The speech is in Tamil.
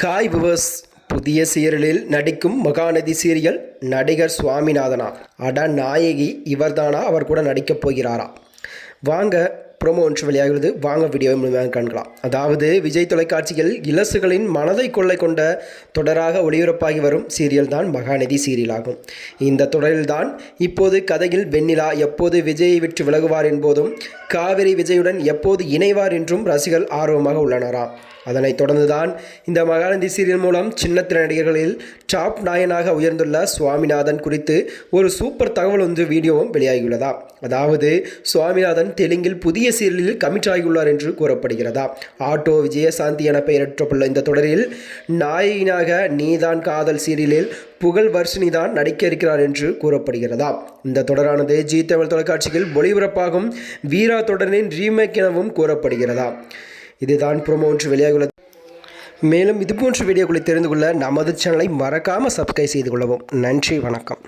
காய் விவர்ஸ் புதிய சீரியலில் நடிக்கும் மகாநதி சீரியல் நடிகர் சுவாமிநாதனா அட நாயகி இவர்தானா? அவர் கூட நடிக்கப் போகிறாரா? வாங்க ப்ரோமோ ஒன்று வெளியாகிறது. வாங்க வீடியோவை முழுமையாக காண்கலாம். அதாவது விஜய் தொலைக்காட்சியில் இலசுகளின் மனதை கொள்ளை கொண்ட தொடராக ஒளிபரப்பாகி வரும் சீரியல் தான் மகாநதி சீரியல் ஆகும் இந்த தொடரில்தான் இப்போது கதையில் வெண்ணிலா எப்போது விஜயை விற்று விலகுவார் என்போதும் காவிரி விஜயுடன் எப்போது இணைவார் என்றும் ரசிகர்கள் ஆர்வமாக உள்ளனராம் அதனைத் தொடர்ந்துதான் இந்த மகாநதி சீரியல் மூலம் சின்னத்திர நடிகர்களில் டாப் நாயனாக உயர்ந்துள்ள சுவாமிநாதன் குறித்து ஒரு சூப்பர் தகவல் ஒன்று வீடியோவும் வெளியாகியுள்ளதா? அதாவது சுவாமிநாதன் தெலுங்கில் புதிய சீரியலில் கமிட் ஆகியுள்ளார் என்று கூறப்படுகிறதா? ஆட்டோ விஜயசாந்தி என பெயரிட்டப்பட்டுள்ள இந்த தொடரில் நாயினாக நீதான் காதல் சீரியலில் புகழ் வர்ஷினி தான் நடிக்க இருக்கிறார் என்று கூறப்படுகிறதா? இந்த தொடரானது ஜி தமிழ் தொலைக்காட்சியில் ஒளிபரப்பாகும் வீரா தொடரின் ரீமேக் எனவும் கூறப்படுகிறதா? இதுதான் ப்ரோமோ ஒன்று வெளியாகியுள்ளது. மேலும் இதுபோன்ற வீடியோக்களை தெரிந்து கொள்ள நமது சேனலை மறக்காமல் சப்ஸ்கிரைப் செய்து கொள்ளவும். நன்றி வணக்கம்.